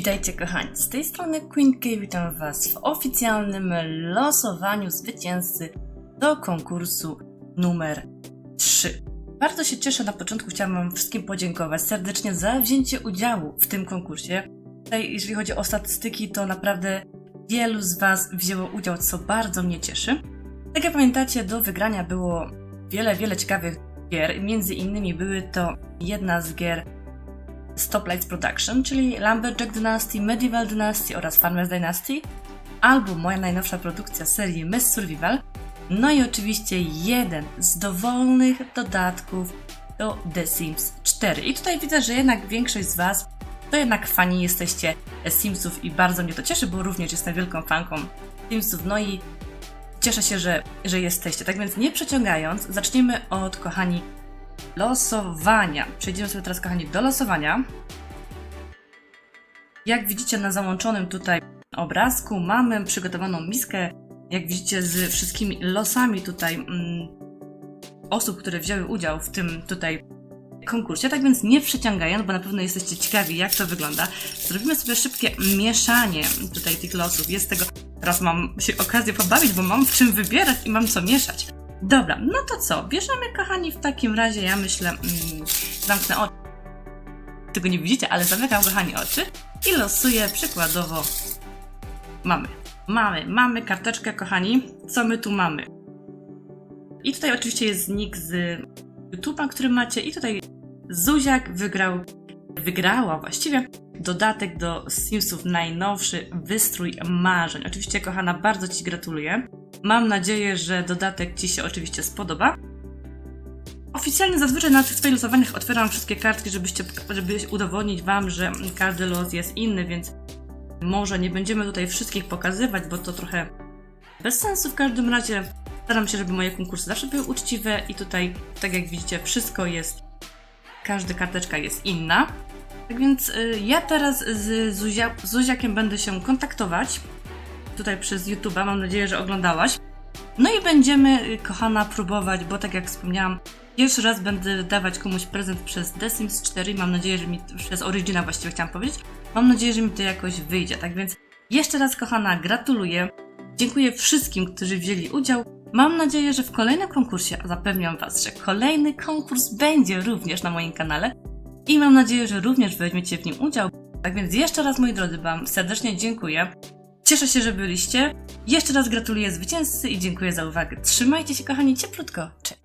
Witajcie kochani, z tej strony Queen K, witam was w oficjalnym losowaniu zwycięzcy do konkursu numer 3. Bardzo się cieszę, na początku chciałam wam wszystkim podziękować serdecznie za wzięcie udziału w tym konkursie. Tutaj, jeżeli chodzi o statystyki, to naprawdę wielu z was wzięło udział, co bardzo mnie cieszy. Tak jak pamiętacie, do wygrania było wiele, wiele ciekawych gier, między innymi były to jedna z gier Stoplights Production, czyli Lumberjack Dynasty, Medieval Dynasty oraz Farmers Dynasty, albo moja najnowsza produkcja serii Miss Survival, no i oczywiście jeden z dowolnych dodatków do The Sims 4. I tutaj widzę, że jednak większość z Was to jednak fani jesteście Simsów i bardzo mnie to cieszy, bo również jestem wielką fanką Simsów, no i cieszę się, że, że jesteście. Tak więc nie przeciągając, zaczniemy od, kochani, losowania. Przejdziemy sobie teraz, kochani, do losowania. Jak widzicie na załączonym tutaj obrazku, mamy przygotowaną miskę, jak widzicie, z wszystkimi losami tutaj mm, osób, które wzięły udział w tym tutaj konkursie. Tak więc nie przeciągając, bo na pewno jesteście ciekawi, jak to wygląda, zrobimy sobie szybkie mieszanie tutaj tych losów. Jest tego, teraz mam się okazję pobawić, bo mam w czym wybierać i mam co mieszać. Dobra, no to co? Bierzemy, kochani, w takim razie, ja myślę, mm, zamknę oczy. Tego nie widzicie, ale zamykam, kochani, oczy i losuję przykładowo. Mamy, mamy, mamy karteczkę, kochani. Co my tu mamy? I tutaj oczywiście jest nick z YouTube'a, który macie, i tutaj Zuziak wygrał, wygrała właściwie dodatek do Simsów najnowszy wystrój marzeń. Oczywiście, kochana, bardzo Ci gratuluję. Mam nadzieję, że dodatek Ci się oczywiście spodoba. Oficjalnie zazwyczaj na tych swoich losowaniach otwieram wszystkie kartki, żebyście, żeby udowodnić Wam, że każdy los jest inny, więc może nie będziemy tutaj wszystkich pokazywać, bo to trochę bez sensu w każdym razie. Staram się, żeby moje konkursy zawsze były uczciwe i tutaj, tak jak widzicie, wszystko jest, każda karteczka jest inna. Tak więc y, ja teraz z Zuzia, Zuziakiem będę się kontaktować tutaj przez YouTube'a. Mam nadzieję, że oglądałaś. No i będziemy, y, kochana, próbować, bo tak jak wspomniałam, pierwszy raz będę dawać komuś prezent przez The Sims 4 i mam nadzieję, że mi, przez Origina właściwie chciałam powiedzieć, mam nadzieję, że mi to jakoś wyjdzie. Tak więc jeszcze raz, kochana, gratuluję. Dziękuję wszystkim, którzy wzięli udział. Mam nadzieję, że w kolejnym konkursie, a zapewniam Was, że kolejny konkurs będzie również na moim kanale i mam nadzieję, że również weźmiecie w nim udział. Tak więc jeszcze raz, moi drodzy, Wam serdecznie dziękuję. Cieszę się, że byliście. Jeszcze raz gratuluję zwycięzcy i dziękuję za uwagę. Trzymajcie się, kochani, cieplutko. Cześć!